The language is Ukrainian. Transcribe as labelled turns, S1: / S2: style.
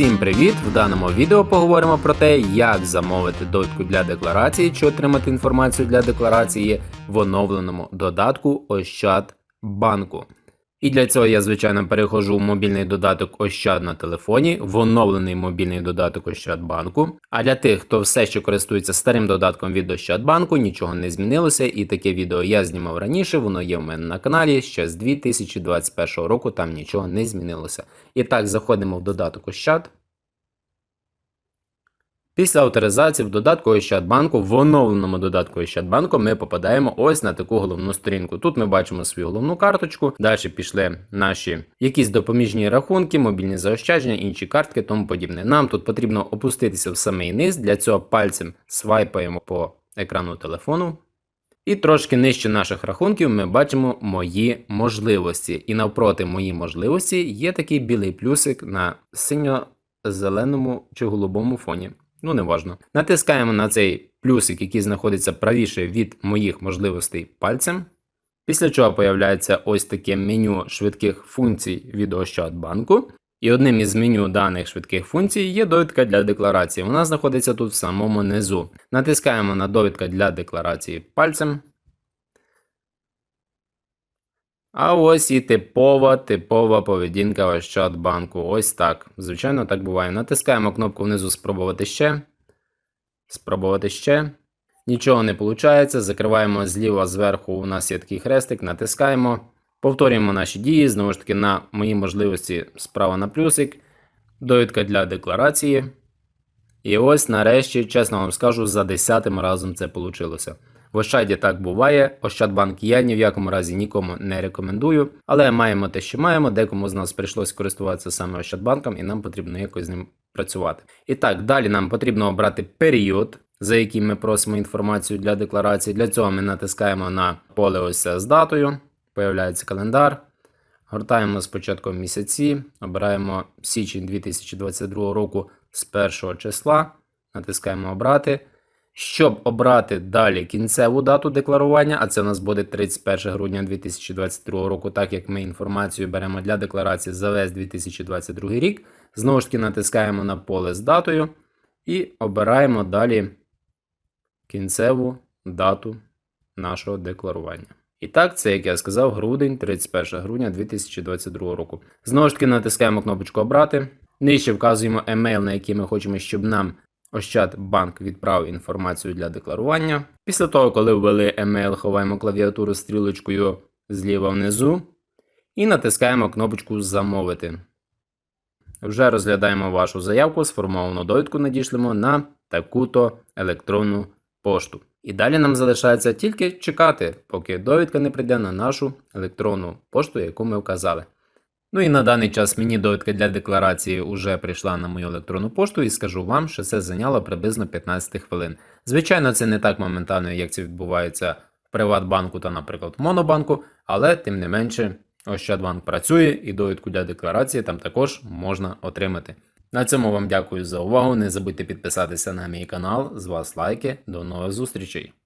S1: Всім привіт! В даному відео поговоримо про те, як замовити довідку для декларації чи отримати інформацію для декларації в оновленому додатку Ощадбанку. І для цього я, звичайно, перехожу в мобільний додаток Ощад на телефоні, в оновлений мобільний додаток Ощадбанку. А для тих, хто все ще користується старим додатком від Ощадбанку, нічого не змінилося, і таке відео я знімав раніше, воно є в мене на каналі ще з 2021 року, там нічого не змінилося. І так, заходимо в додаток Ощад. Після авторизації в додатку Ощадбанку, в оновленому додатку Ощадбанку, ми попадаємо ось на таку головну сторінку. Тут ми бачимо свою головну карточку, далі пішли наші якісь допоміжні рахунки, мобільні заощадження, інші картки, тому подібне. Нам тут потрібно опуститися в самий низ. Для цього пальцем свайпаємо по екрану телефону. І трошки нижче наших рахунків ми бачимо мої можливості. І навпроти мої можливості є такий білий плюсик на синьо-зеленому чи голубому фоні. Ну, не важно. Натискаємо на цей плюсик, який знаходиться правіше від моїх можливостей пальцем. Після чого появляється ось таке меню швидких функцій від Ощадбанку. І одним із меню даних швидких функцій є довідка для декларації. Вона знаходиться тут в самому низу. Натискаємо на довідка для декларації пальцем. А ось і типова, типова поведінка Ощадбанку. Ось так. Звичайно, так буває. Натискаємо кнопку внизу Спробувати ще. Спробувати ще. Нічого не виходить. Закриваємо зліва зверху. У нас є такий хрестик, натискаємо. Повторюємо наші дії. Знову ж таки, на мої можливості справа на плюсик. Довідка для декларації. І ось нарешті, чесно вам скажу, за десятим разом це вийшло. В Ощаді так буває. Ощадбанк я ні в якому разі нікому не рекомендую, але маємо те, що маємо. Декому з нас прийшлось користуватися саме Ощадбанком, і нам потрібно якось з ним працювати. І так, далі нам потрібно обрати період, за яким ми просимо інформацію для декларації. Для цього ми натискаємо на поле ось з датою, появляється календар. Гортаємо спочатку місяці, обираємо січень 2022 року з 1 числа, натискаємо обрати. Щоб обрати далі кінцеву дату декларування, а це у нас буде 31 грудня 2022 року, так як ми інформацію беремо для декларації за весь 2022 рік, знову ж таки натискаємо на поле з датою і обираємо далі кінцеву дату нашого декларування. І так, це, як я сказав, грудень, 31 грудня 2022 року. Знову ж таки, натискаємо кнопочку Обрати. Нижче вказуємо емейл, на який ми хочемо, щоб нам Ощадбанк відправив інформацію для декларування. Після того, коли ввели емейл, ховаємо клавіатуру стрілочкою зліва внизу і натискаємо кнопочку Замовити. Вже розглядаємо вашу заявку, сформовану довідку надішлемо на таку-то електронну пошту. І далі нам залишається тільки чекати, поки довідка не прийде на нашу електронну пошту, яку ми вказали. Ну і на даний час мені довідка для декларації вже прийшла на мою електронну пошту, і скажу вам, що це зайняло приблизно 15 хвилин. Звичайно, це не так моментально, як це відбувається в Приватбанку та, наприклад, в Монобанку, але тим не менше, Ощадбанк працює і довідку для декларації там також можна отримати. На цьому вам дякую за увагу. Не забудьте підписатися на мій канал. З вас лайки. До нових зустрічей!